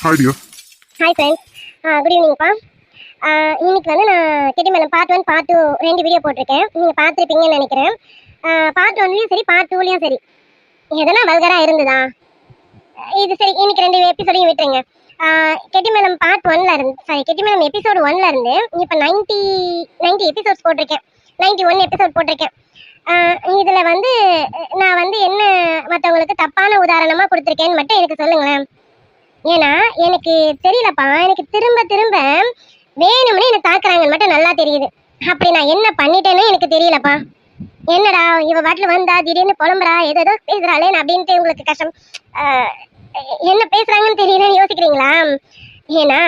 Hi dear hi friends good ஈவினிங்ப்பா இன்னைக்கு வந்து நான் கெட்டிமலம் பார்ட் ஒன் பார்ட் டூ ரெண்டு வீடியோ போட்டிருக்கேன். நீங்கள் பார்த்துருப்பீங்கன்னு நினைக்கிறேன். Uh, பார்ட் ஒன்லேயும் சரி பார்ட் டூலேயும் சரி. எதனா வல்கராக இருந்ததா? இது சரி இன்னைக்கு ரெண்டு எபிசோடையும் விட்டுருங்க. கெட்டிமலம் பார்ட் ஒன்ல இருந்து சாரி கெட்டிமலம் எபிசோடு ஒன்ல இருந்து இப்போ நைன்டி நைன்டி எபிசோட்ஸ் போட்டிருக்கேன். நைன்டி ஒன் எபிசோட் போட்டிருக்கேன் uh, இதில் வந்து நான் வந்து என்ன மற்றவங்களுக்கு தப்பான உதாரணமாக கொடுத்துருக்கேன்னு மட்டும் எனக்கு சொல்லுங்களேன். ஏன்னா எனக்கு தெரியலப்பா எனக்கு திரும்ப திரும்ப வேணும்னே என்ன தாக்குறாங்கன்னு மட்டும் நல்லா தெரியுது. அப்படி நான் என்ன பண்ணிட்டேன்னு எனக்கு தெரியலப்பா. என்னடா இவ பாட்டில் வந்தா திடீர்னு புலம்புறா ஏதோ ஏதோ பேசுறாளே அப்படின்ட்டு உங்களுக்கு கஷ்டம். ஆஹ், என்ன பேசுறாங்கன்னு தெரியலன்னு யோசிக்கிறீங்களா? ஏன்னா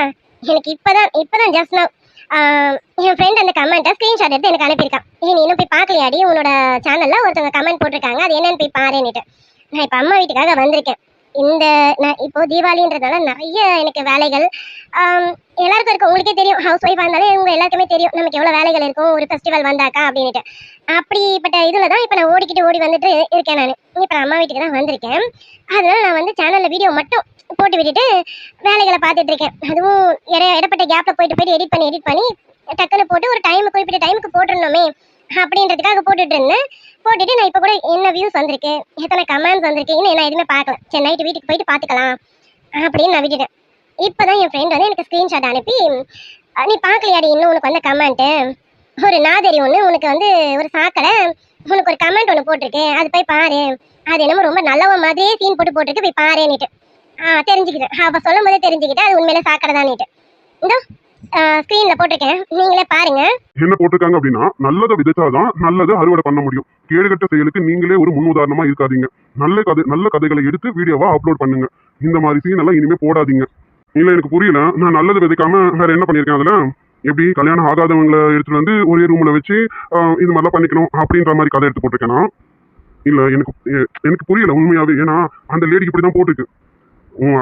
எனக்கு இப்பதான் இப்பதான் ஜஸ்ட் நான் என் ஃப்ரெண்ட் அந்த கமெண்ட்டை ஸ்க்ரீன்ஷாட் எடுத்து எனக்கு அனுப்பியிருக்கான். நீ இன்னும் போய் பார்க்கலையாடி? உன்னோட சேனல்ல ஒருத்தவங்க கமெண்ட் போட்டிருக்காங்க. அது என்னன்னு போய் பாருன்னுட்டு. நான் இப்போ அம்மா வீட்டுக்காக வந்திருக்கேன். இந்த நான் இப்போ தீபாவளின்றதுனால நிறைய எனக்கு வேலைகள். எல்லாருக்கும் இருக்கும். உங்களுக்கே தெரியும். ஹவுஸ் ஒய்ஃபாக இருந்தாலே உங்க எல்லாருக்குமே தெரியும். நமக்கு எவ்வளோ வேலைகள் இருக்கும்? ஒரு ஃபெஸ்டிவல் வந்தாக்கா அப்படின்ட்டு அப்படிப்பட்ட இதில் தான் இப்போ நான் ஓடிக்கிட்டு ஓடி வந்துட்டு இருக்கேன் நான். இப்போ அம்மா வீட்டுக்கு தான் வந்திருக்கேன். அதனால நான் வந்து சேனலில் வீடியோ மட்டும் போட்டு விட்டுட்டு வேலைகளை பார்த்துட்டு இருக்கேன். அதுவும் இட இடப்பட்ட கேப்பில் போயிட்டு போயிட்டு எடிட் பண்ணி எடிட் பண்ணி டக்குன்னு போட்டு ஒரு டைம் குறிப்பிட்ட டைமுக்கு போட்டுருந்தோமே அப்படின்றதுக்காக போட்டுட்டு இருந்தேன். போட்டுட்டு நான் இப்போ கூட என்ன வியூஸ் வந்திருக்கு எத்தனை கமெண்ட்ஸ் வந்திருக்கேன் இன்னும் நான் எதுவுமே பார்க்கல. சரி நைட்டு வீட்டுக்கு போயிட்டு பார்த்துக்கலாம் அப்படின்னு நான் விட்டுட்டேன். இப்போதான் என் ஃப்ரெண்ட் வந்து எனக்கு ஸ்க்ரீன்ஷாட் அனுப்பி நீ பார்க்கலையாடி இன்னும் உனக்கு வந்த கமெண்ட்டு ஒரு நாதரி ஒன்று உனக்கு வந்து ஒரு சாக்கடை உனக்கு ஒரு கமெண்ட் ஒன்று போட்டிருக்கு. அது போய் பாரு. அது என்னமோ ரொம்ப நல்லவ மாதிரியே சீன் போட்டு போட்டிருக்கு. போய் பாருன்னுட்டு. ஆ தெரிஞ்சுக்கிட்டேன் அவள் சொல்லும் போதே தெரிஞ்சுக்கிட்டேன். அது உண்மையிலே சாக்கடை தான்னுட்டு இந்த. ஸ்கிரீன்ல போட்டிருக்கேன். நீங்களே பாருங்க. என்ன போட்டிருக்காங்க அப்படின்னா நல்லதை விதைச்சாதான் நல்லதை அறுவடை பண்ண முடியும். கேடுகட்ட செயலுக்கு நீங்களே ஒரு முன் உதாரணமா இருக்காதீங்க. நல்ல கதை நல்ல கதைகளை எடுத்து வீடியோவா அப்லோட் பண்ணுங்க. இந்த மாதிரி சீன் எல்லாம் இனிமே போடாதீங்க. இல்ல எனக்கு புரியல. நான் நல்லது விதைக்காம வேற என்ன பண்ணிருக்கேன் அதுல? எப்படி கல்யாணம் ஆகாதவங்களை எடுத்துட்டு வந்து ஒரே ரூம்ல வச்சு இது மாதிரிலாம் பண்ணிக்கணும் அப்படின்ற மாதிரி கதை எடுத்து போட்டிருக்கேனா? இல்ல எனக்கு எனக்கு புரியல உண்மையாவே. ஏன்னா அந்த லேடிக்கு இப்படிதான் போட்டிருக்கு.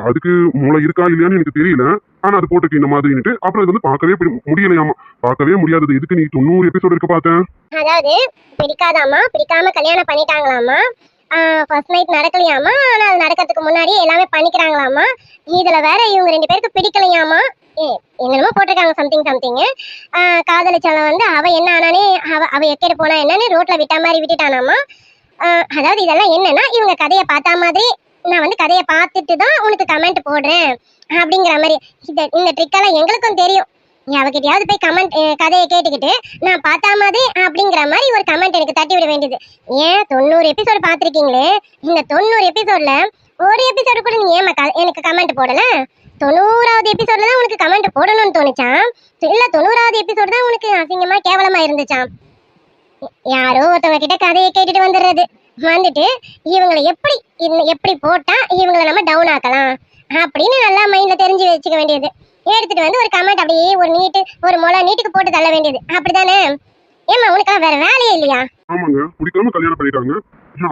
அதுக்கு மூளை இருக்கா இல்லையான்னு எனக்கு தெரியல. ஆனா அது போட்டுக்கு இந்த மாதிரின்ட்டு அப்புறம் இது வந்து பார்க்கவே பிடி- முடியலையாமா? பார்க்கவே முடியாதது. இதுக்கு நீ தொண்ணூறு எபிசோடு இருக்க பார்த்தேன் அதாவது பிடிக்காதாமா? பிடிக்காம கல்யாணம் பண்ணிட்டாங்களாமா? First night நடக்கலையாமா? ஆனா அது நடக்கிறதுக்கு முன்னாடி எல்லாமே பண்ணிக்கிறாங்களாமா? இதுல வேற இவங்க ரெண்டு பேருக்கு பிடிக்கலையாமா? ஏ என்னமோ போட்டிருக்காங்க சம்திங் சம்திங் காதலிச்சவன் வந்து அவ என்ன ஆனானே அவ அவ எக்கேடு போனா என்னன்னு ரோட்ல விட்ட மாதிரி விட்டுட்டானாமா? அதாவது இதெல்லாம் என்னன்னா இவங்க கதையை பார்த்தா மாதிரி நான் வந்து கதையை பார்த்துட்டு தான் உனக்கு கமெண்ட் போடுறேன் அப்படிங்கிற மாதிரி. இந்த இந்த ட்ரிக்கெல்லாம் எங்களுக்கும் தெரியும். நீ அவகிட்டயாவது போய் கமெண்ட் கதையை கேட்டுக்கிட்டு நான் பார்த்தா மாதிரி அப்படிங்கிற மாதிரி ஒரு கமெண்ட் எனக்கு தட்டி விட வேண்டியது. ஏன் தொண்ணூறு எபிசோடு பார்த்துருக்கீங்களே? இந்த தொண்ணூறு எபிசோடில் ஒரு எபிசோடு கூட நீ ஏமா க- எனக்கு கமெண்ட் போடல? தொண்ணூறாவது எபிசோடில் தான் உனக்கு கமெண்ட் போடணும்னு தோணுச்சாம்? இல்ல தொண்ணூறாவது எபிசோடு தான் உனக்கு அசிங்கமா கேவலமா இருந்துச்சாம்? யாரோ ஒருத்தவங்க கிட்ட கதையை கேட்டுட்டு வந்துடுறது. வந்துட்டு இவங்களை எப்படி எப்படி போட்டா இவங்களை நம்ம டவுன் ஆக்கலாம் அப்படின்னு நல்லா மைண்ட்ல தெரிஞ்சு வச்சுக்க வேண்டியது. எடுத்துட்டு வந்து ஒரு கமெண்ட் அப்படியே ஒரு நீட்டு ஒரு முளை நீட்டுக்கு போட்டு தள்ள வேண்டியது. அப்படிதானே ஏமா உனக்கா வேற வேலையே இல்லையா? ஆமாங்க பிடிக்காம கல்யாணம் பண்ணிட்டாங்க.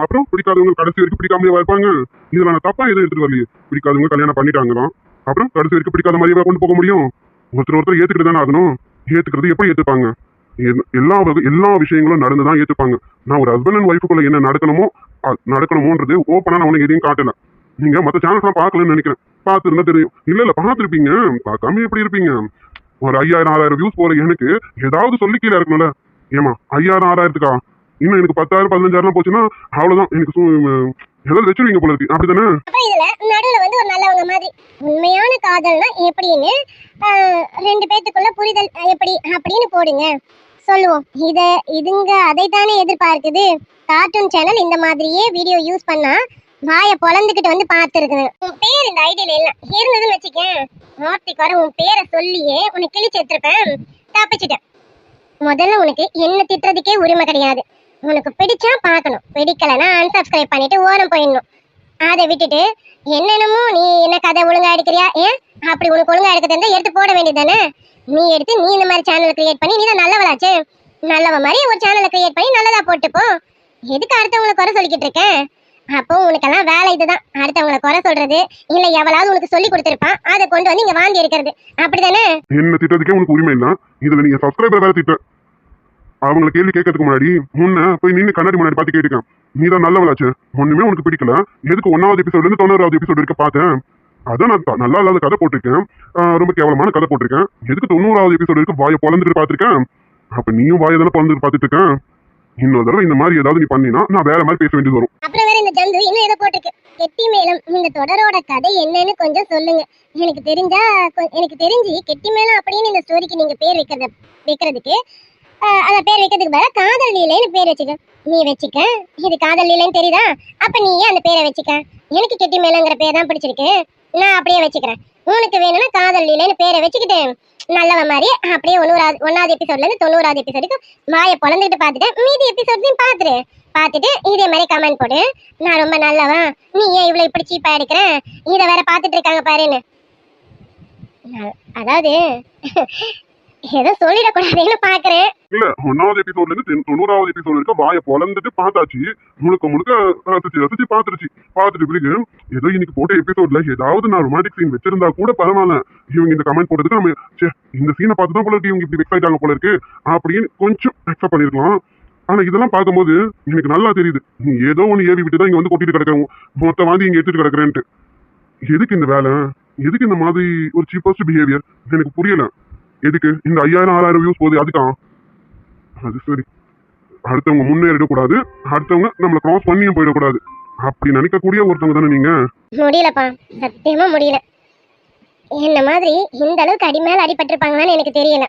அப்புறம் பிடிக்காதவங்க கடைசி வரைக்கும் பிடிக்காமலே இருப்பாங்க இதுல நான் தப்பா எதுவும் எடுத்துட்டு வரலையே. பிடிக்காதவங்க கல்யாணம் பண்ணிட்டாங்க தான் அப்புறம் கடைசி வரைக்கும் பிடிக்காத மாதிரியே கொண்டு போக முடியும். ஒருத்தர் ஒருத்தர் ஏத்துக்கிட்டு தானே ஆகணும். ஏத்துக்கிறது எப்படி ஏத்துப்பாங்க? எல்லா வகை எல்லா விஷயங்களும் நடந்து தான் ஏற்றுப்பாங்க நான் ஒரு ஹஸ்பண்ட் அண்ட் ஒய்ஃபுக்குள்ள என்ன நடக்கணுமோ நடக்கணுமோன்றது ஓப்பனா நான் உனக்கு எதையும் காட்டல. நீங்க மற்ற சேனல்ஸ்லாம் பார்க்கலன்னு நினைக்கிறேன். பார்த்துருந்தா தெரியும். இல்லை இல்லை பார்த்துருப்பீங்க. பார்க்காம எப்படி இருப்பீங்க? ஒரு ஐயாயிரம் ஆறாயிரம் வியூஸ் போகிற எனக்கு ஏதாவது சொல்லி கீழே இருக்கணும்ல ஏமா ஐயாயிரம் ஆறாயிரத்துக்கா? இன்னும் எனக்கு பத்தாயிரம் பதினஞ்சாயிரம் போச்சுன்னா அவ்வளவுதான். எனக்கு ஏதாவது வச்சிருவீங்க போல இருக்கு. அப்படிதானே? நடுவில் வந்து ஒரு நல்லவங்க மாதிரி. உண்மையான காதல்னா எப்படின்னு ரெண்டு பேத்துக்குள்ள புரிதல் எப்படி அப்படின்னு போடுங்க. சொல்லுவோம். இத இதுங்க அதைத்தானே எதிர்பார்க்குது. கார்ட்டூன் சேனல் இந்த மாதிரியே வீடியோ யூஸ் பண்ணா வாயை பொழந்துக்கிட்டு வந்து பார்த்துருக்குது. உன் பேர் இந்த ஐடியில இல்ல. இருந்ததுன்னு வச்சுக்கேன். மூர்த்திக்கு வர உன் பேரை சொல்லியே உன்னை கிழிச்சு எடுத்திருப்பேன். தப்பிச்சிட்டேன். முதல்ல உனக்கு என்ன திட்டுறதுக்கே உரிமை கிடையாது. உனக்கு பிடிச்சா பார்க்கணும். பிடிக்கலன்னா அன்சப்ஸ்கிரைப் பண்ணிட்டு ஓரம் போயிடணும். அதை விட்டுட்டு என்னென்னமோ நீ என்ன கதை ஒழுங்கா எடுக்கிறியா? ஏன் அப்படி உனக்கு ஒழுங்கா எடுக்க தெரிஞ்சா எடுத்து போட வேண்டியதானே நீ எடுத்து நீ இந்த மாதிரி சேனல் கிரியேட் பண்ணி நீ தான் நல்லவளாச்சு. நல்லவ மாதிரி ஒரு சேனலை கிரியேட் பண்ணி நல்லதா போட்டுப்போ எதுக்கு அடுத்தவங்களை குறை சொல்லிக்கிட்டு இருக்கேன் அப்போ உனக்கெல்லாம் வேலை இதுதான். அடுத்தவங்களை குறை சொல்றது இல்ல எவளாவது உனக்கு சொல்லி கொடுத்துருப்பான் அதை கொண்டு வந்து இங்க வாங்கி இருக்கிறது. அப்படிதானே? என்ன திட்டத்துக்கே உனக்கு உரிமை இல்ல. இதுல நீங்க சப்ஸ்கிரைபர் வேற திட்டம் அவங்களை கேள்வி கேட்கறதுக்கு முன்னாடி முன்ன போய் நின்று கண்ணாடி முன்னாடி பார்த்து கேட்டுக்கேன் நீ தான் நல்லவளாச்சு. ஒண்ணுமே உனக்கு பிடிக்கல. எதுக்கு ஒன்னாவது எபிசோட்ல இருந்து தொண்ணூறாவது எபிசோட் இருக்க பார்த்தேன்? அதான் நான் நல்லா இல்லாத கதை போட்டிருக்கேன். ரொம்ப கேவலமான கதை போட்டிருக்கேன். எதுக்கு தொண்ணூறாவது எபிசோட் இருக்கு வாயை பொழந்துட்டு பார்த்துருக்கேன்? அப்ப நீயும் வாயை தானே பொழந்துட்டு பார்த்துட்டு இருக்கேன் இன்னொரு தடவை இந்த மாதிரி ஏதாவது நீ பண்ணினா நான் வேற மாதிரி பேச வேண்டியது வரும். அப்புறம் வேற இந்த ஜந்து இன்னும் ஏதோ போட்டிருக்கு? கெட்டி மேளம். இந்த தொடரோட கதை என்னன்னு கொஞ்சம் சொல்லுங்க. எனக்கு தெரிஞ்சா எனக்கு தெரிஞ்சு கெட்டி மேளம் அப்படின்னு இந்த ஸ்டோரிக்கு நீங்க பேர் வைக்கிறது வைக்கிறதுக்கு அந்த பேர் வைக்கிறதுக்கு பதிலா காதல் லீலைன்னு பேர் வச்சுக்க. நீ வச்சுக்க. இது காதல் லீலைன்னு தெரியுதா? அப்ப நீயே அந்த பேரை வச்சுக்க. எனக்கு கெட்டி மேலங்கிற பேர் தான் பிடிச்சிருக்கு. நான் அப்படியே வச்சுக்கிறேன். உனக்கு வேணும்னா காதல் லீலைன்னு பேரை வச்சுக்கிட்டு நல்லவ மாதிரி அப்படியே ஒன்னூறாவது ஒன்னாவது எபிசோட்ல இருந்து தொண்ணூறாவது எபிசோடுக்கு வாயை பொழந்துட்டு பார்த்துட்டு மீதி எபிசோட்ஸையும் பார்த்துரு. பார்த்துட்டு இதே மாதிரி கமெண்ட் போடு. நான் ரொம்ப நல்லவன். நீ ஏன் இவ்வளவு இப்படி சீப்பா எடுக்கிறேன் இத வேற பார்த்துட்டு இருக்காங்க பாருன்னு. அதாவது ஏதோ சொல்லிடக்கூடாதுன்னு பாக்குறேன் இல்ல ஒன்னாவது எபிசோட்ல இருந்து தென்- தொண்ணூறாவது எபிசோட் வரைக்கும் வாயை பொழந்துட்டு பார்த்தாச்சு. முழுக்க முழுக்க ரசிச்சு ரசிச்சு பார்த்துருச்சு. பார்த்துட்டு பிறகு ஏதோ இன்னைக்கு போட்ட எபிசோட்ல ஏதாவது நான் ரொமான்டிக் சீன் வச்சிருந்தா கூட பரவாயில்ல. இவங்க இந்த கமெண்ட் போட்டதுக்கு நம்ம சே இந்த சீனை பார்த்து தான் போல இருக்கு இவங்க இப்படி வெக்ஸ் ஆயிட்டாங்க போல இருக்கு அப்படின்னு கொஞ்சம் அக்செப்ட் பண்ணிருக்கலாம். ஆனா இதெல்லாம் பார்க்கும்போது எனக்கு நல்லா தெரியுது. நீ ஏதோ ஒன்று ஏவி விட்டு தான் இங்க வந்து கொட்டிட்டு கிடக்குற. மொத்த வாந்தி இங்க எடுத்துட்டு கிடக்குறேன்ட்டு. எதுக்கு இந்த வேலை? எதுக்கு இந்த மாதிரி ஒரு சீப்பஸ்ட் பிஹேவியர் எனக்கு புரியல. எதுக்கு? இந்த ஐயாயிரம் ஆறாயிரம் வியூஸ் போகுது அதுக்கா? அது சரி. அடுத்தவங்க முன்னேறிடக்கூடாது. அடுத்தவங்க நம்மளை கிராஸ் பண்ணியும் போயிடக்கூடாது. அப்படி நினைக்கக்கூடிய ஒருத்தவங்க தானே நீங்க? முடியலப்பா. சத்தியமா முடியல. என்ன மாதிரி இந்த அளவுக்கு அடி மேல அடிபட்டிருப்பாங்களான்னு எனக்கு தெரியல.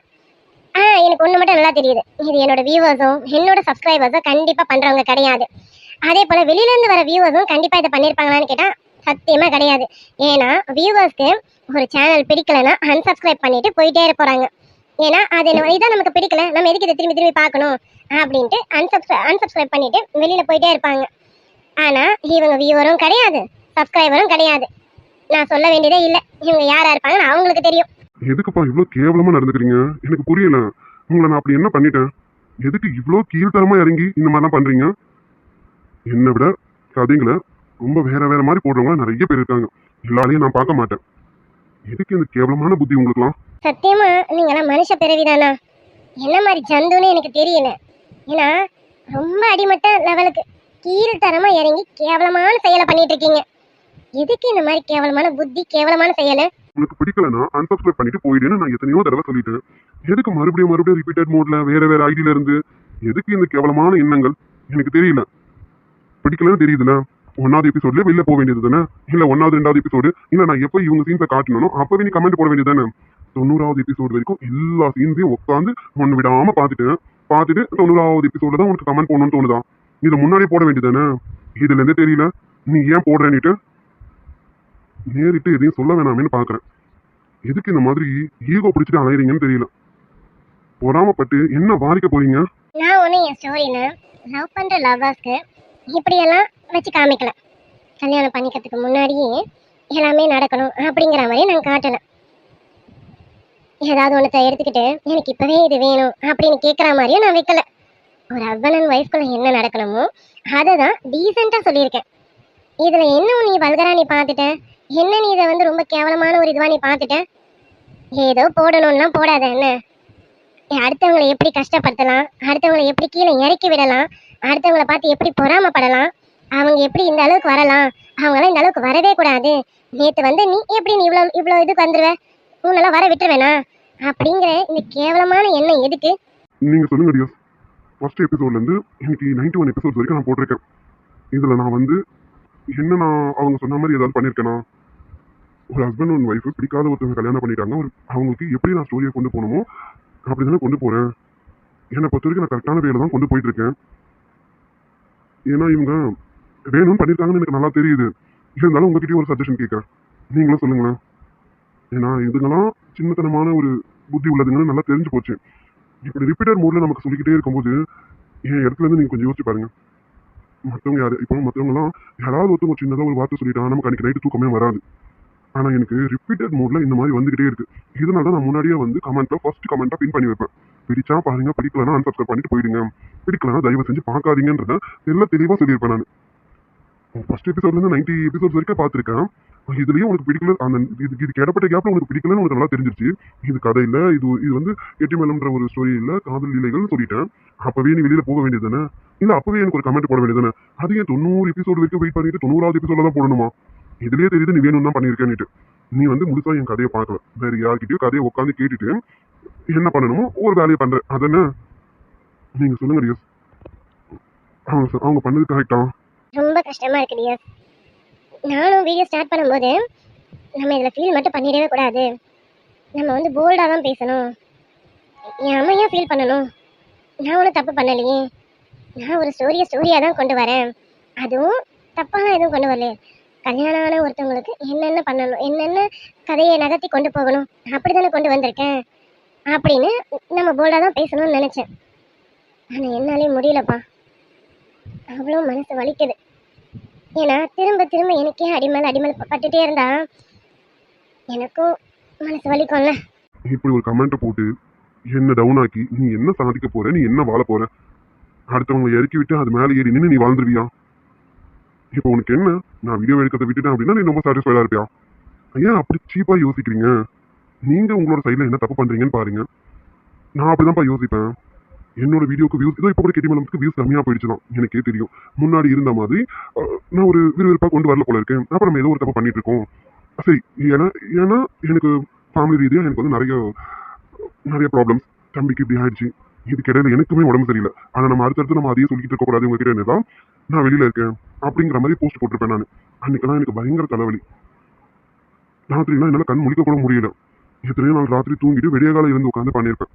ஆ எனக்கு ஒண்ணு மட்டும் நல்லா தெரியுது. இது என்னோட வியூவர்ஸும் என்னோட சப்ஸ்கிரைபர்ஸும் கண்டிப்பா பண்றவங்க கிடையாது. அதே போல வெளியில இருந்து வர வியூவர்ஸும் கண்டிப்பா இதை பண்ணிருப்பாங்களான்னு கேட்டா சத்தியமா கிடையாது. ஏன்னா வியூவர்ஸ்க்கு ஒரு சேனல் பிடிக்கலன்னா அன்சப்ஸ்கிரைப் பண்ணிட்டு போயிட்டே போறாங்க. ஏன்னா அது நம்ம இதான் நமக்கு பிடிக்கல. நம்ம எதுக்கு இதை திரும்பி திரும்பி பார்க்கணும்? அப்படின்ட்டு unsubscribe அன்சப்ஸ்கிரைப் பண்ணிட்டு வெளியில போயிட்டே இருப்பாங்க. ஆனா இவங்க வியூவரும் கிடையாது. சப்ஸ்கிரைபரும் கிடையாது. நான் சொல்ல வேண்டியதே இல்லை. இவங்க யாரா இருப்பாங்கன்னு அவங்களுக்கு தெரியும். எதுக்குப்பா இவ்வளோ கேவலமா நடந்துக்கிறீங்க? எனக்கு புரியல. உங்களை நான் அப்படி என்ன பண்ணிட்டேன்? எதுக்கு இவ்வளோ கீழ்த்தரமா இறங்கி இந்த மாதிரிலாம் பண்றீங்க? என்னை விட கதைங்களை ரொம்ப வேற வேற மாதிரி போடுறவங்க நிறைய பேர் இருக்காங்க. எல்லாரையும் நான் பார்க்க மாட்டேன். எதுக்கு இந்த கேவலமான புத்தி உங்களுக்குலாம் சத்தியமா நீங்களாம் மனுஷ பிறவிதானா? என்ன மாதிரி ஜந்துன்னு எனக்கு தெரியல. ஏன்னா ரொம்ப அடிமட்ட லெவலுக்கு கீழ்த்தரமா இறங்கி கேவலமான செயலை பண்ணிட்டு இருக்கீங்க. எதுக்கு இந்த மாதிரி கேவலமான புத்தி கேவலமான செயலை? உங்களுக்கு பிடிக்கலனா unsubscribe பண்ணிட்டு போயிடுன்னு நான் எத்தனையோ தடவை சொல்லிட்டேன். எதுக்கு மறுபடியும் மறுபடியும் ரிப்பீட்டட் மோட்ல வேற வேற ஐடியில இருந்து? எதுக்கு இந்த கேவலமான எண்ணங்கள்? எனக்கு தெரியல. பிடிக்கலன்னு தெரியுதுல? ஒன்னாவது எபிசோட்ல வெளில போக வேண்டியது தானே? இல்ல ஒன்னாவது ரெண்டாவது எபிசோடு இல்ல நான் எப்போ இவங்க சீன்ஸை காட்டணும் அப்பவே நீ கமெண்ட் போட வேண்டியது தானே? தொண்ணூறாவது எபிசோடு வரைக்கும் எல்லா சீன்ஸையும் உட்காந்து ஒன்று விடாம பார்த்துட்டு பார்த்துட்டு தொண்ணூறாவது எபிசோட தான் உனக்கு கமெண்ட் போடணும்னு தோணுதான் இதை முன்னாடியே போட வேண்டியது தானே? இதுல இருந்தே தெரியல. நீ ஏன் போடுறேன்னுட்டு? நேரிட்டு எதையும் சொல்ல வேணாமேன்னு பாக்குறேன் எதுக்கு இந்த மாதிரி ஈகோ பிடிச்சிட்டு அலையிறீங்கன்னு தெரியல. பொறாமப்பட்டு என்ன பாதிக்க போறீங்க? நான் ஒன்றும் என் ஸ்டோரியில லவ் பண்ற லவ்வர்ஸ்க்கு இப்படியெல்லாம் வச்சு காமிக்கல. கல்யாணம் பண்ணிக்கிறதுக்கு முன்னாடியே எல்லாமே நடக்கணும் அப்படிங்கிற மாதிரி நான் காட்டலை. ஏதாவது ஒன்றத்தை எடுத்துக்கிட்டு எனக்கு இப்பவே இது வேணும் அப்படின்னு கேட்குற மாதிரியும் நான் வைக்கல. ஒரு ஹஸ்பண்ட் அண்ட் ஒய்ஃப்குள்ள என்ன நடக்கணுமோ அதை தான் டீசெண்டாக சொல்லியிருக்கேன். இதில் என்ன நீ வல்கரா நீ பார்த்துட்ட? என்ன நீ இதை வந்து ரொம்ப கேவலமான ஒரு இதுவாக நீ பார்த்துட்ட? ஏதோ போடணும்லாம் போடாத என்ன? அடுத்தவங்களை எப்படி கஷ்டப்படுத்தலாம்? அடுத்தவங்களை எப்படி கீழே இறக்கி விடலாம்? அடுத்தவங்களை பார்த்து எப்படி பொறாமப்படலாம்? அவங்க எப்படி இந்த அளவுக்கு வரலாம்? அவங்களாம் இந்த அளவுக்கு வரவே கூடாது. நேற்று வந்து நீ எப்படி நீ இவ்வளோ இவ்வளோ இதுக்கு வந்துருவ? உன்னெல்லாம் வர விட்டுருவேனா அப்படிங்கிற இந்த கேவலமான எண்ணம் எதுக்கு? நீங்கள் சொல்லுங்க டியோஸ் ஃபர்ஸ்ட் எபிசோட்லேருந்து இன்னைக்கு நைன்டி ஒன் எபிசோட் வரைக்கும் நான் போட்டிருக்கேன். இதில் நான் வந்து என்ன நான் அவங்க சொன்ன மாதிரி ஏதாவது பண்ணியிருக்கேனா ஒரு ஹஸ்பண்ட் அண்ட் ஒய்ஃப் பிடிக்காத ஒருத்தவங்க கல்யாணம் பண்ணிட்டாங்க. ஒரு அவங்களுக்கு எப்படி நான் ஸ்டோரியை கொண்டு போகணுமோ அப்படி தானே கொண்டு போகிறேன் என்னை பொறுத்த வரைக்கும் நான் கரெக்டான பேரில் தான் கொண்டு போயிட்டுருக்கேன் ஏன்னா இவங்க வேணும்னு பண்ணியிருக்காங்கன்னு எனக்கு நல்லா தெரியுது. இருந்தாலும் உங்ககிட்டயும் ஒரு சஜஷன் கேட்குறேன். நீங்களும் சொல்லுங்களேன். ஏன்னா இதுங்கெல்லாம் சின்னத்தனமான ஒரு புத்தி உள்ளதுங்கன்னு நல்லா தெரிஞ்சு போச்சு. இப்படி ரிப்பீட்டர் மோடில் நமக்கு சொல்லிக்கிட்டே இருக்கும்போது என் இடத்துல இருந்து கொஞ்சம் யோசிச்சு பாருங்க. மற்றவங்க யார் இப்போ மற்றவங்கலாம் யாராவது ஒருத்தவங்க சின்னதாக ஒரு வார்த்தை சொல்லிட்டா நமக்கு அன்றைக்கி நைட்டு தூக்கமே வராது. ஆனால் எனக்கு ரிப்பீட்டட் மோடில் இந்த மாதிரி வந்துகிட்டே இருக்கு. இதனால தான் நான் முன்னாடியே வந்து கமெண்ட்டில் ஃபர்ஸ்ட் கமெண்ட்டாக பின் பண்ணி வைப்பேன். பிடிச்சா பாருங்க பிடிக்கலனா அன்சப்ஸ்கிரைப் பண்ணிட்டு போயிடுங்க. பிடிக்கலனா தயவு செஞ்சு பார்க்காதீங்கன்றத தெல்ல தெளிவாக சொல்லியிருப்பேன் நான். ஃபர்ஸ்ட் எபிசோட்லேருந்து நைன்ட்டி நைன்டி எபிசோட்ஸ் வரைக்கும் பார்த்துருக்கேன். இதுலயும் உனக்கு பிடிக்கல அந்த இது இதுக்கு இடப்பட்ட கேப்பில் உனக்கு பிடிக்கலன்னு உனக்கு நல்லா தெரிஞ்சிருச்சு. இது கதை இல்லை இது இது வந்து எட்டிமேலம்ன்ற ஒரு ஸ்டோரி இல்லை காதல் லீலைகள்னு சொல்லிட்டேன். அப்போவே நீ வெளியில் போக வேண்டியது தானே? இல்லை அப்போவே எனக்கு ஒரு கமெண்ட் போட வேண்டியது தானே? அது ஏன் தொண்ணூறு எபிசோடு வரைக்கும் வெயிட் பண்ணிட்டு தொண்ணூறாவது எபிசோட தான் போடணுமா? இதுலேயே தெரியுது நீ வேணும் தான் பண்ணியிருக்கேன்னுட்டு. நீ வந்து முழுசாக என் கதையை பார்க்கல. வேறு யார்கிட்டயோ கதையை உட்காந்து கேட்டுட்டு என்ன பண்ணணுமோ ஒரு வேலையை பண்ணுறேன் அதென்ன? நீங்கள் சொல்லுங்க ரியஸ் அவங்க சார் அவங்க பண்ணது கரெக்டாக ரொம்ப கஷ்டமாக இருக்கு டியர் நானும் வீடியோ ஸ்டார்ட் பண்ணும்போது நம்ம இதில் ஃபீல் மட்டும் பண்ணிடவே கூடாது. நம்ம வந்து போல்டாக தான் பேசணும். என் அம்மா ஏன் ஃபீல் பண்ணணும்? நான் ஒன்றும் தப்பு பண்ணலையே. நான் ஒரு ஸ்டோரியை ஸ்டோரியாக தான் கொண்டு வரேன். அதுவும் தப்பாக எதுவும் கொண்டு வரலையே. கல்யாணம் ஆன ஒருத்தவங்களுக்கு என்னென்ன பண்ணணும் என்னென்ன கதையை நகர்த்தி கொண்டு போகணும் அப்படி தானே கொண்டு வந்திருக்கேன் அப்படின்னு நம்ம போல்டாக தான் பேசணும்னு நினச்சேன். ஆனால் என்னாலே முடியலப்பா. அவ்வளோ மனசு வலிக்குது. ஏன்னா திரும்ப திரும்ப எனக்கே அடிமல் அடிமல் பட்டுட்டே இருந்தா எனக்கும் மனசு வலிக்கும்ல. இப்படி ஒரு கமெண்ட்டை போட்டு என்ன டவுன் ஆக்கி நீ என்ன சாதிக்க போற? நீ என்ன வாழ போற? அடுத்தவங்களை இறக்கி விட்டு அது மேலே ஏறி நின்று நீ வாழ்ந்துருவியா? இப்போ உனக்கு என்ன? நான் வீடியோ எடுக்கிறத விட்டுட்டேன் அப்படின்னா நீ ரொம்ப சாட்டிஸ்ஃபைடாக இருப்பியா? ஏன் அப்படி சீப்பாக யோசிக்கிறீங்க? நீங்கள் உங்களோட சைடில் என்ன தப்பு பண்ணுறீங்கன்னு பாருங்க. நான் அப்படிதான்ப்பா யோசிப்பேன். என்னோட வீடியோக்கு வியூஸ் இதோ இப்போ கூட கெட்டி மேலத்துக்கு வியூஸ் கம்மியாக போயிடுச்சுனா எனக்கே தெரியும். முன்னாடி இருந்த மாதிரி நான் ஒரு விறுவிறுப்பாக கொண்டு வரல போல இருக்கேன். அப்புறம் நம்ம ஏதோ ஒரு தப்பு பண்ணிட்டு இருக்கோம். சரி ஏன்னா ஏன்னா எனக்கு ஃபேமிலி ரீதியாக எனக்கு வந்து நிறைய நிறைய ப்ராப்ளம்ஸ் தம்பிக்கு இப்படி ஆயிடுச்சு. இதுக்கு இடையில எனக்குமே உடம்பு சரியில்லை. ஆனால் நம்ம அடுத்தடுத்து நம்ம அதையே சொல்லிட்டு இருக்கக்கூடாது உங்ககிட்ட என்னதான் நான் வெளியில இருக்கேன் அப்படிங்கிற மாதிரி போஸ்ட் போட்டிருப்பேன் நான். அன்னைக்கெல்லாம் எனக்கு பயங்கர தலைவலி. ராத்திரிலாம் என்னால் கண் முழிக்க கூட முடியல. எத்தனையோ நாள் ராத்திரி தூங்கிட்டு விடிய காலம் இருந்து உட்காந்து பண்ணியிருப்பேன்.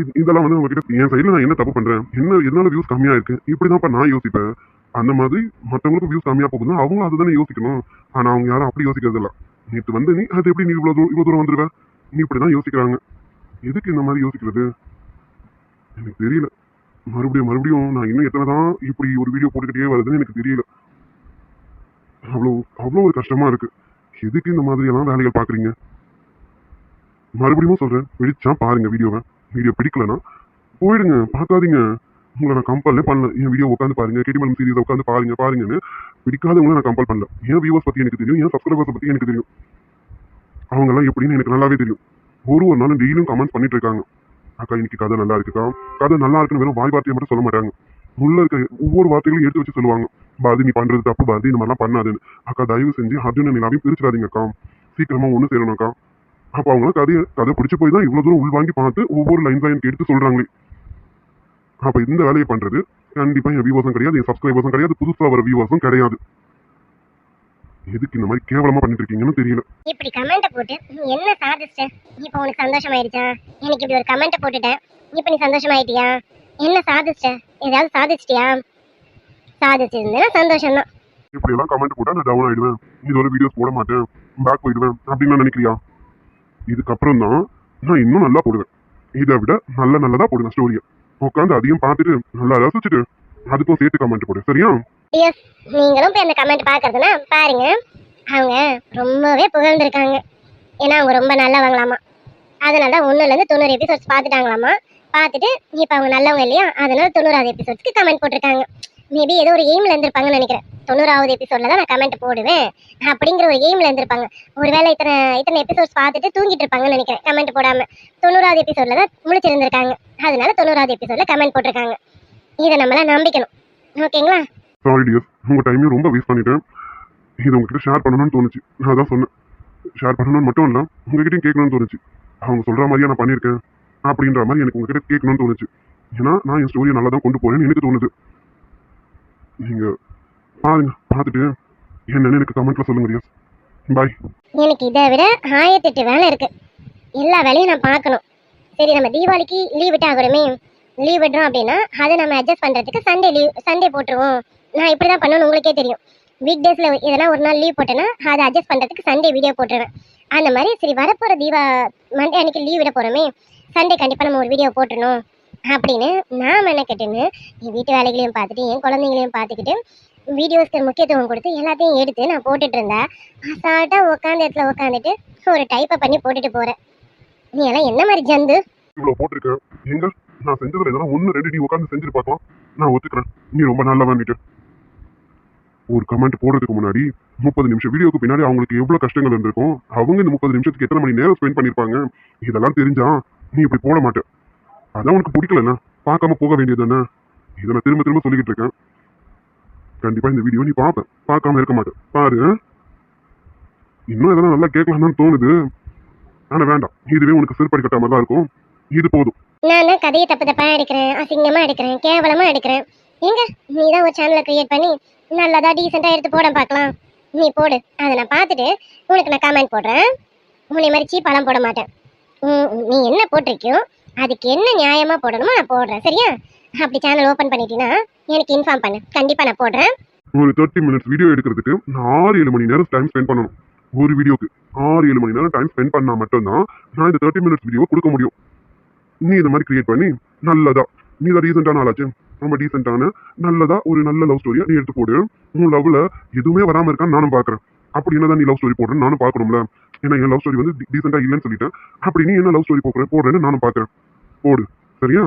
இது இதெல்லாம் வந்து உங்ககிட்ட என் சைடில் நான் என்ன தப்பு பண்ணுறேன் என்ன எதனால வியூஸ் கம்மியா இருக்கு? இப்படிதான்ப்பா நான் யோசிப்பேன். அந்த மாதிரி மற்றவங்களுக்கு வியூஸ் கம்மியாக போகுதுன்னா அவங்களும் அதுதானே யோசிக்கணும். ஆனால் அவங்க யாரும் அப்படி யோசிக்கிறதில்ல நேற்று வந்து நீ அது எப்படி நீ இவ்வளோ தூரம் இவ்வளோ தூரம் வந்துருவ? நீ இப்படி தான் யோசிக்கிறாங்க. எதுக்கு இந்த மாதிரி யோசிக்கிறது? எனக்கு தெரியல. மறுபடியும் மறுபடியும் நான் இன்னும் எத்தனை தான் இப்படி ஒரு வீடியோ போட்டுக்கிட்டே வருதுன்னு எனக்கு தெரியல. அவ்வளோ அவ்வளோ ஒரு கஷ்டமாக இருக்குது எதுக்கு இந்த மாதிரியெல்லாம் வேலைகள் பார்க்குறீங்க மறுபடியும் சொல்கிறேன் பிடிச்சா பாருங்கள் வீடியோவை வீடியோ பிடிக்கலன்னா போயிடுங்க பார்க்காதீங்க. உங்களை நான் கம்பல்லே பண்ணல. என் வீடியோ உட்காந்து பாருங்க. கேடிமலம் சீரியஸ் உட்காந்து பாருங்க பாருங்கன்னு பிடிக்காதவங்கள நான் கம்பல் பண்ணல. என் வியூவர்ஸ் பத்தி எனக்கு தெரியும் என் சப்ஸ்கிரைபர்ஸ் பத்தி எனக்கு தெரியும். அவங்கெல்லாம் எப்படின்னு எனக்கு நல்லாவே தெரியும். ஒரு ஒரு நாளும் டெய்லியும் கமெண்ட் பண்ணிட்டு இருக்காங்க. அக்கா இன்னைக்கு கதை நல்லா இருக்குக்கா? கதை நல்லா இருக்குன்னு வெறும் வாய் வார்த்தையை மட்டும் சொல்ல மாட்டாங்க. உள்ள இருக்க ஒவ்வொரு வார்த்தைகளையும் எடுத்து வச்சு சொல்லுவாங்க. பாதி நீ பண்றது தப்பு பாதி இந்த மாதிரிலாம் பண்ணாதுன்னு. அக்கா தயவு செஞ்சு அதுன்னு எல்லாமே பிரிச்சிடாதீங்க அக்கா சீக்கிரமா ஒன்று சேரணும் அக்கா அப்ப அவங்க கதையை கதை பிடிச்சு போய் தான் இவ்வளவு தூரம் உள்வாங்கி பார்த்து ஒவ்வொரு லைன்ஸா எனக்கு எடுத்து சொல்றாங்களே. அப்ப இந்த வேலையை பண்றது கண்டிப்பா என் வியூவர்ஸும் கிடையாது என் சப்ஸ்கிரைபர்ஸும் கிடையாது புதுசா வர வியூவர்ஸும் கிடையாது. எதுக்கு இந்த மாதிரி கேவலமா பண்ணிட்டு இருக்கீங்கன்னு தெரியல. இப்படி கமெண்ட்டை போட்டு நீ என்ன சாதிச்சிட்ட? இப்போ உனக்கு சந்தோஷமாயிடுச்சா எனக்கு இப்படி ஒரு கமெண்ட்டை போட்டுட்டேன் இப்போ நீ சந்தோஷமாயிட்டியா? என்ன சாதிச்சிட்ட? ஏதாவது சாதிச்சிட்டியா? சாதிச்சிருந்தேன்னா சந்தோஷம்தான். இப்படி எல்லாம் கமெண்ட் போட்டா நான் டவுன் ஆயிடுவேன். இதோட வீடியோஸ் போட மாட்டேன். பேக் போயிடுவேன். அப்படின்னு நினைக்கிறியா? இதுக்கப்புறம் தான் நான் இன்னும் நல்லா போடுவேன். இதை விட நல்ல நல்லதா போடுவேன் ஸ்டோரியை உட்காந்து அதையும் பார்த்துட்டு நல்லா ரசிச்சுட்டு அதுக்கும் சேர்த்து கமெண்ட் போடு சரியா? எஸ் நீங்களும் போய் அந்த கமெண்ட் பார்க்கறதுனா பாருங்க அவங்க ரொம்பவே புகழ்ந்துருக்காங்க. ஏன்னா அவங்க ரொம்ப நல்லவங்களாமா. அதனால தான் ஒன்றுலேருந்து தொண்ணூறு எபிசோட்ஸ் பார்த்துட்டாங்களாமா. பார்த்துட்டு இப்போ அவங்க நல்லவங்க இல்லையா? அதனால தொண்ணூறாவது எபிசோட்ஸ்க்கு கமெண்ட் போட்டிருக்காங்க. மேபி ஏதோ ஒரு எய்மில் இருந்திருப்பாங்கன்னு நினைக்கிறேன். தொண்ணூறாவது எபிசோடில் தான் நான் கமெண்ட் போடுவேன். அப்படிங்கிற ஒரு எய்மில் இருந்திருப்பாங்க. ஒருவேளை இத்தனை இத்தனை எபிசோட்ஸ் பார்த்துட்டு தூங்கிட்டு இருப்பாங்கன்னு நினைக்கிறேன். கமெண்ட் போடாமல் தொண்ணூறாவது எபிசோடில் தான் முழிச்சிருந்திருக்காங்க. அதனால தொண்ணூறாவது எபிசோடில் கமெண்ட் போட்டிருக்காங்க. இதை நம்மளாம் நம்பிக்கணும். ஓகேங்களா சாரி டியர் உங்கள் டைமையும் ரொம்ப வேஸ்ட் பண்ணிட்டேன். இது உங்ககிட்ட ஷேர் பண்ணணும்னு தோணுச்சு. நான் தான் சொன்னேன். ஷேர் பண்ணணும்னு மட்டும் இல்லை உங்ககிட்டயும் கேட்கணும்னு தோணுச்சு. அவங்க சொல்கிற மாதிரியே நான் பண்ணியிருக்கேன். அப்படின்ற மாதிரி எனக்கு உங்ககிட்ட கேட்கணும்னு தோணுச்சு. ஏன்னா நான் என் ஸ்டோரியை நல்லா தான் கொண்டு போறேன்னு எனக்கு தோணுது. நீங்கள் பாருங்க பார்த்துட்டு என்னன்னு எனக்கு கமெண்ட்ல சொல்லுங்க ரியாஸ் பாய் எனக்கு இதை விட ஆயிரத்தெட்டு வேலை இருக்கு. எல்லா வேலையும் நான் பார்க்கணும். சரி நம்ம தீபாவளிக்கு லீவ் விட்டு ஆகணுமே லீவ் விடுறோம் அப்படின்னா அதை நம்ம அட்ஜஸ்ட் பண்ணுறதுக்கு சண்டே லீவ் சண்டே போட்டுருவோம். நான் இப்படி தான் பண்ணணும்னு உங்களுக்கே தெரியும். வீக் டேஸில் எதனா ஒரு நாள் லீவ் போட்டேன்னா அதை அட்ஜஸ்ட் பண்ணுறதுக்கு சண்டே வீடியோ போட்டுருவேன். அந்த மாதிரி சரி வரப்போகிற தீபா மண்டே அன்னைக்கு லீவ் விட போகிறோமே சண்டே கண்டிப்பாக நம்ம ஒரு வீடியோ போட்டுடணும். அப்படின்னு நான் மெனக்கெட்டுன்னு என் வீட்டு வேலைகளையும் பார்த்துட்டு என் குழந்தைங்களையும் பார்த்துக்கிட்டு வீடியோஸ்க்கு முக்கியத்துவம் கொடுத்து எல்லாத்தையும் எடுத்து நான் போட்டுட்டு இருந்தேன். அசால்ட்டாக உட்காந்த இடத்துல உட்காந்துட்டு ஒரு டைப்பை பண்ணி போட்டுட்டு போகிறேன் நீ எல்லாம் என்ன மாதிரி ஜந்து? இவ்வளோ போட்டிருக்கேன் எங்க நான் செஞ்சதில் எதனா ஒன்று ரெண்டு நீ உட்காந்து செஞ்சுட்டு பார்க்கலாம். நான் ஒத்துக்கிறேன். நீ ரொம்ப நல்லா வந்துட்டு ஒரு கமெண்ட் போடுறதுக்கு முன்னாடி முப்பது நிமிஷம் வீடியோக்கு பின்னாடி அவங்களுக்கு எவ்வளோ கஷ்டங்கள் இருந்திருக்கும்? அவங்க இந்த முப்பது நிமிஷத்துக்கு எத்தனை மணி நேரம் ஸ்பெண்ட் பண்ணிருப்பாங்க? இதெல்லாம் தெரிஞ்சா நீ இப்படி போட மாட்டேன் அதான் உனக்கு பிடிக்கலண்ணா. பார்க்காம போக வேண்டியதுண்ணா இதை நான் திரும்ப திரும்ப சொல்லிக்கிட்டு இருக்கேன். கண்டிப்பா இந்த வீடியோ நீ பார்ப்பேன் பார்க்காம இருக்க மாட்டேன் பாரு. இன்னும் எதனா நல்லா கேட்கலாம்னு தோணுது. ஆனா வேண்டாம். இதுவே உனக்கு சிறுபடி கட்ட மாதிரி தான் இருக்கும். இது போதும். நான் தான் கதையை தப்பு தப்பா எடுக்கிறேன் அசிங்கமா எடுக்கிறேன் கேவலமா எடுக்கிறேன் எங்க? நீ தான் ஒரு சேனலை கிரியேட் பண்ணி நல்லதா டீசெண்டா எடுத்து போட பார்க்கலாம். நீ போடு. அதை நான் பார்த்துட்டு உனக்கு நான் கமெண்ட் போடுறேன். உன்னை மாதிரி சீப்பாலாம் போட மாட்டேன். உம், நீ என்ன போட்டிருக்கியோ அதுக்கு என்ன நியாயமா போடணுமோ நான் போடுறேன் சரியா? அப்படி சேனல் ஓபன் பண்ணிட்டீங்கன்னா எனக்கு இன்ஃபார்ம் பண்ணு. கண்டிப்பா நான் போடுறேன். ஒரு தேர்ட்டி மினிட்ஸ் வீடியோ எடுக்கிறதுக்கு நான் ஆறு ஏழு மணி நேரம் டைம் ஸ்பெண்ட் பண்ணணும். ஒரு வீடியோக்கு ஆறு ஏழு மணி நேரம் டைம் ஸ்பெண்ட் பண்ணா மட்டும்தான் நான் இந்த தேர்ட்டி மினிட்ஸ் வீடியோ கொடுக்க முடியும். நீ இந்த மாதிரி கிரியேட் பண்ணி நல்லதா. நீ தான் ரீசெண்டான ஆளாச்சு. ரொம்ப டீசெண்டான நல்லதா ஒரு நல்ல லவ் ஸ்டோரியா நீ எடுத்து போடு. உன் லவ்ல எதுவுமே வராம இருக்கான்னு நானும் பாக்குறேன் அப்படி என்னதான் நீ லவ் ஸ்டோரி போடுறேன் நானும் பார்க்கணும்ல. ஏன்னா என் லவ் ஸ்டோரி வந்து டீசெண்டாக இல்லைன்னு சொல்லிட்டேன். அப்படி நீ என்ன லவ் ஸ்டோரி போடுற போடுறேன்னு நானும் பார்க்குறேன். போடு. சரியா?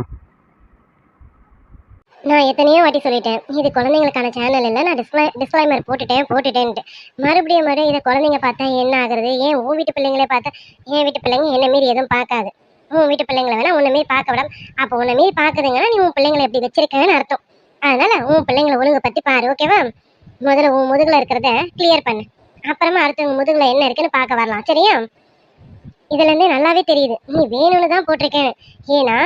நான் எத்தனையோ வாட்டி சொல்லிட்டேன். இது குழந்தைங்களுக்கான சேனல் இல்லை. நான் டிஸ்க்ளை டிஸ்க்ளைமர் போட்டுட்டேன் போட்டுட்டேன்ட்டு. மறுபடியும் மறுபடியும் இதை குழந்தைங்க பார்த்தா என்ன ஆகுறது? ஏன் உன் வீட்டு பிள்ளைங்களே பார்த்தா என் வீட்டு பிள்ளைங்க என்ன மீறி எதுவும் பார்க்காது? உன் வீட்டு பிள்ளைங்களை வேணா உன்னை மீறி பார்க்க விடாம அப்போ உன்னை மீறி பார்க்குதுங்கன்னா நீ உன் பிள்ளைங்களை எப்படி வச்சிருக்கேன்னு அர்த்தம். அதனால உன் பிள்ளைங்களை ஒழுங்கு பற்றி பாரு ஓகேவா முதல்ல உன் முதுகுல இருக்கிறத கிளியர் பண்ணு. அப்புறமா அடுத்தவங்க முதுகுல என்ன இருக்குன்னு பார்க்க வரலாம். சரியா? இதுலேருந்தே நல்லாவே தெரியுது. நீ வேணும்னு தான் போட்டிருக்கேன் ஏன்னா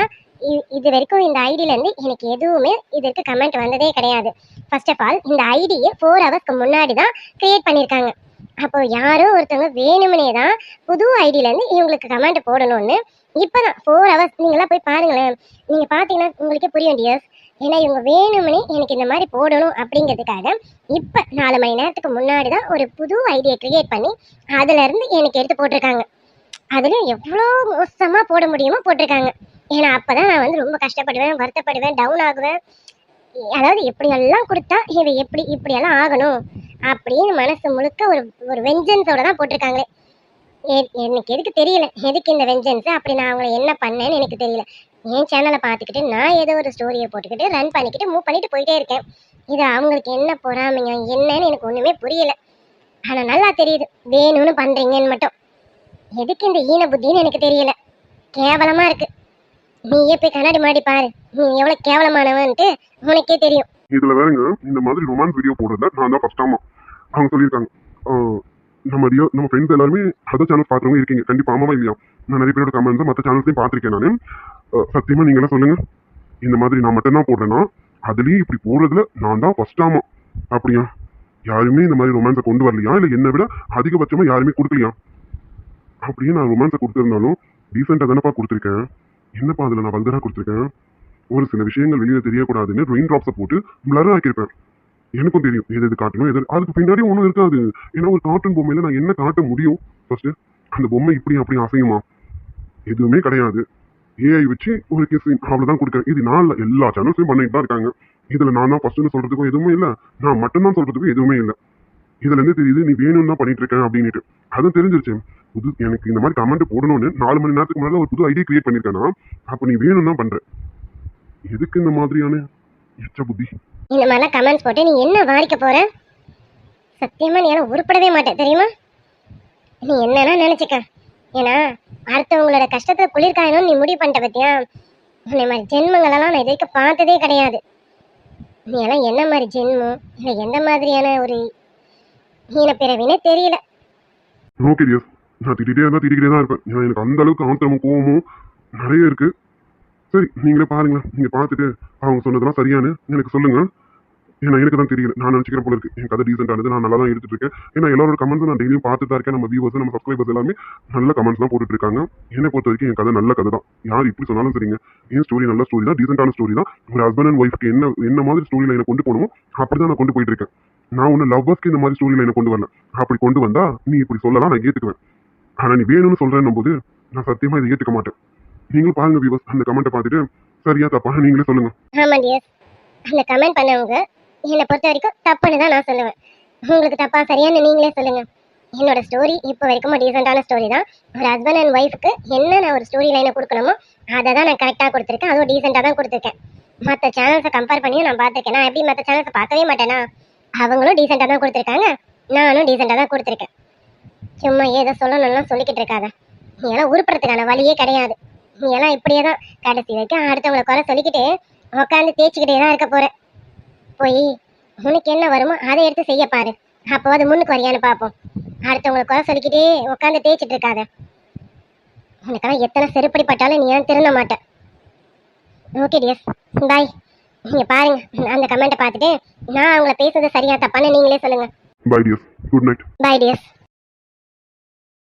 இ- இது வரைக்கும் இந்த ஐடியில இருந்து எனக்கு எதுவுமே இதற்கு கமெண்ட் வந்ததே கிடையாது. ஃபர்ஸ்ட் ஆஃப் ஆல் இந்த ஐடியை ஃபோர் ஹவர்ஸ்க்கு முன்னாடி தான் கிரியேட் பண்ணியிருக்காங்க அப்போ யாரோ ஒருத்தவங்க வேணும்னே தான் புது ஐடியில இருந்து இவங்களுக்கு கமெண்ட் போடணும்னு இப்பதான் ஃபோர் ஹவர்ஸ் நீங்களாம் போய் பாருங்களேன். நீங்க பாத்தீங்கன்னா உங்களுக்கே புரியும் டியர்ஸ் ஏன்னா இவங்க வேணும்னே எனக்கு இந்த மாதிரி போடணும் அப்படிங்கிறதுக்காக இப்போ நாலு மணி நேரத்துக்கு முன்னாடி தான் ஒரு புது ஐடியை கிரியேட் பண்ணி அதுல இருந்து எனக்கு எடுத்து போட்டிருக்காங்க. அதுலயும் எவ்வளோ மோசமாக போட முடியுமோ போட்டிருக்காங்க. ஏன்னா அப்போ தான் நான் வந்து ரொம்ப கஷ்டப்படுவேன் வருத்தப்படுவேன் டவுன் ஆகுவேன். அதாவது எப்படியெல்லாம் கொடுத்தா இது எப்படி இப்படியெல்லாம் ஆகணும் அப்படின்னு மனசு முழுக்க ஒரு ஒரு வெஞ்சன்ஸோட தான் போட்டிருக்காங்களே. எனக்கு எதுக்கு தெரியல. எதுக்கு இந்த வெஞ்சன்ஸ் அப்படி நான் அவங்கள என்ன பண்ணேன்னு எனக்கு தெரியல. என் சேனலை பார்த்துக்கிட்டு நான் ஏதோ ஒரு ஸ்டோரியை போட்டுக்கிட்டு ரன் பண்ணிக்கிட்டு மூவ் பண்ணிட்டு போயிட்டே இருக்கேன். இது அவங்களுக்கு என்ன பொறாமைங்க என்னன்னு எனக்கு ஒன்றுமே புரியல. ஆனால் நல்லா தெரியுது. வேணும்னு பண்ணுறீங்கன்னு மட்டும். எதுக்கு இந்த ஈன புத்தின்னு எனக்கு தெரியல. கேவலமா இருக்கு. நீயே போய் கண்ணாடி முன்னாடி பாரு. நீ எவ்வளவு கேவலமானவன்ட்டு உனக்கே தெரியும். இதுல வேறங்க இந்த மாதிரி ரொமான்ஸ் வீடியோ போடுறதுல நான் தான் ஃபர்ஸ்ட் ஆமா. அவங்க சொல்லியிருக்காங்க. நம்ம ரியோ நம்ம ஃப்ரெண்ட்ஸ் எல்லாருமே அதர் சேனல் பார்க்குறவங்க இருக்கீங்க. கண்டிப்பா ஆமாவா இல்லையா? நான் நிறைய பேரோட கமெண்ட்ஸ் மற்ற சேனல்ஸையும் பார்த்துருக்கேன் நான். சத்தியமா நீங்க என்ன சொல்லுங்க. இந்த மாதிரி நான் மட்டும் தான் போடுறேன்னா அதுலயும் இப்படி போடுறதுல நான் தான் ஃபர்ஸ்ட் ஆமா. அப்படியா? யாருமே இந்த மாதிரி ரொமான்ஸை கொண்டு வரலையா? இல்லை என்னை விட அதிகபட்சமா யாருமே கொடுக்கலையா? அப்படியே நான் ரொமான்ஸை கொடுத்துருந்தாலும் டீசெண்டாக தானப்பா கொடுத்துருக்கேன். என்னப்பா அதில் நான் வல்கராக கொடுத்துருக்கேன்? ஒரு சில விஷயங்கள் வெளியே தெரியக்கூடாதுன்னு ரெயின் ட்ராப்ஸை போட்டு பிளர் ஆக்கியிருப்பேன். எனக்கும் தெரியும் எது எது காட்டணும் எது அதுக்கு பின்னாடி ஒன்றும் இருக்காது. ஏன்னா ஒரு கார்ட்டூன் பொம்மையில நான் என்ன காட்ட முடியும்? ஃபஸ்ட்டு அந்த பொம்மை இப்படி அப்படி அசையுமா? எதுவுமே கிடையாது. ஏஐ வச்சு ஒரு கேஸ் அவ்வளோதான் கொடுக்குறேன். இது நான் எல்லா சேனல்ஸையும் பண்ணிட்டு தான் இருக்காங்க. இதில் நான் தான் ஃபர்ஸ்ட்னு சொல்கிறதுக்கும் எதுவுமே இல்லை. நான் மட்டும்தான் சொல்கிறதுக்கும் எதுவுமே இல்லை. இதுலேருந்து தெரியுது நீ வேணும்னு தான் பண்ணிட்டு இருக்கேன் அப்படின்னுட்டு. அதுவும் தெரிஞ்சிருச்சு. புது எனக்கு இந்த மாதிரி கமெண்ட் போடணும்னு நாலு மணி நேரத்துக்கு முன்னாடி ஒரு புது ஐடியா கிரியேட் பண்ணிருக்கேன்னா அப்ப நீ வேணும் தான் பண்ற. எதுக்கு இந்த மாதிரியான எச்ச புத்தி? இந்த மாதிரிலாம் கமெண்ட்ஸ் போட்டு நீ என்ன வாரிக்க போற? சத்தியமா நீ எல்லாம் உருப்படவே மாட்டே தெரியுமா? நீ என்னன்னா நினைச்சுக்க. ஏன்னா அடுத்தவங்களோட கஷ்டத்தை குளிர்காயணும்னு நீ முடிவு பண்ணிட்ட பத்தியா? உன்னை மாதிரி ஜென்மங்களெல்லாம் நான் இது வரைக்கும் பார்த்ததே கிடையாது. நீ எல்லாம் என்ன மாதிரி ஜென்மம்? இல்லை எந்த மாதிரியான ஒரு ஈனப்பிறவினே தெரியல. ஓகே நான் திட்டிகிட்டே இருந்தால் திட்டிக்கிட்டே தான் இருப்பேன். ஏன்னா எனக்கு அந்த அளவுக்கு ஆத்திரமும் கோவமும் நிறைய இருக்குது சரி நீங்களே பாருங்களேன் நீங்கள் பார்த்துட்டு அவங்க சொன்னதெல்லாம் சரியானு எனக்கு சொல்லுங்கள் ஏன்னா எனக்கு தான் தெரியல. நான் நினச்சிக்கிற போல இருக்கு. என் கதை ரீசெண்டானது நான் நல்லா தான் எடுத்துட்டு இருக்கேன். ஏன்னா எல்லாரோட கமெண்ட்ஸும் நான் டெய்லியும் பார்த்துட்டு தான் இருக்கேன். நம்ம வியூவர்ஸ் நம்ம சப்ஸ்கிரைபர்ஸ் எல்லாமே நல்ல கமெண்ட்ஸ் தான் போட்டுட்டு இருக்காங்க. என்னை பொறுத்த வரைக்கும் என் கதை நல்ல கதை தான் யார் இப்படி சொன்னாலும் சரிங்க. என் ஸ்டோரி நல்ல ஸ்டோரி தான். டீசென்டான ஸ்டோரி தான். ஒரு ஹஸ்பண்ட் அண்ட் ஒய்ஃப்க்கு என்ன என்ன மாதிரி ஸ்டோரி லைனை கொண்டு போகணுமோ அப்படி தான் நான் கொண்டு போயிட்டு இருக்கேன். நான் ஒன்று லவ்வர்ஸ்க்கு இந்த மாதிரி ஸ்டோரி லைனை கொண்டு வரல. அப்படி கொண்டு வந்தா நீ இப்படி சொல்லலாம் நான் ஏற்றுக்குவேன் ஆனால் நீ வேணும்னு சொல்கிறேன்னும் போது நான் சத்தியமாக இதை ஏற்றுக்க மாட்டேன். நீங்களும் பாருங்க வியூவர்ஸ் அந்த கமெண்ட்டை பார்த்துட்டு சரியா தப்பா நீங்களே சொல்லுங்க. ஆமா டியர் அந்த கமெண்ட் பண்ணவங்க என்னை பொறுத்த வரைக்கும் தப்புன்னு தான் நான் சொல்லுவேன். உங்களுக்கு தப்பா சரியான்னு நீங்களே சொல்லுங்க. என்னோட ஸ்டோரி இப்போ வரைக்கும் டீசெண்டான ஸ்டோரி தான். ஒரு ஹஸ்பண்ட் அண்ட் ஒய்ஃப்க்கு என்ன நான் ஒரு ஸ்டோரி லைனை கொடுக்கணுமோ அதை தான் நான் கரெக்டாக கொடுத்துருக்கேன். அதுவும் டீசெண்டாக தான் கொடுத்துருக்கேன். மற்ற சேனல்ஸை கம்பேர் பண்ணியும் நான் பார்த்துருக்கேன். நான் எப்படி மற்ற சேனல்ஸை பார்க்கவே மாட்டேனா? அவங்களும் டீசெண்டாக தான் கொடுத்துருக்காங்க. நானும் டீசெண்டாக தான் கொடுத்துருக்கேன். சும்மா ஏதோ சொல்லணும்லாம் சொல்லிக்கிட்டு இருக்காத. நீ எல்லாம் உருப்படுறதுக்கான வழியே கிடையாது. நீ எல்லாம் இப்படியே தான் கடைசி வரைக்கும் அடுத்தவங்களை குறை சொல்லிக்கிட்டு உட்காந்து தேய்ச்சிக்கிட்டே தான் இருக்க போற. போய் உனக்கு என்ன வருமோ அதை எடுத்து செய்ய பாரு. அப்போ அது முன்னுக்கு வரியான்னு பார்ப்போம். அடுத்தவங்களை குறை சொல்லிக்கிட்டே உட்காந்து தேய்ச்சிட்டு இருக்காத. உனக்கெல்லாம் எத்தனை செருப்படி பட்டாலும் நீ ஏன் திருந்த மாட்டேன் ஓகே டியஸ் பாய் நீங்க பாருங்க. அந்த கமெண்ட்டை பார்த்துட்டு நான் அவங்கள பேசுறது சரியா தப்பான்னு நீங்களே சொல்லுங்க. Bye dears good night bye dears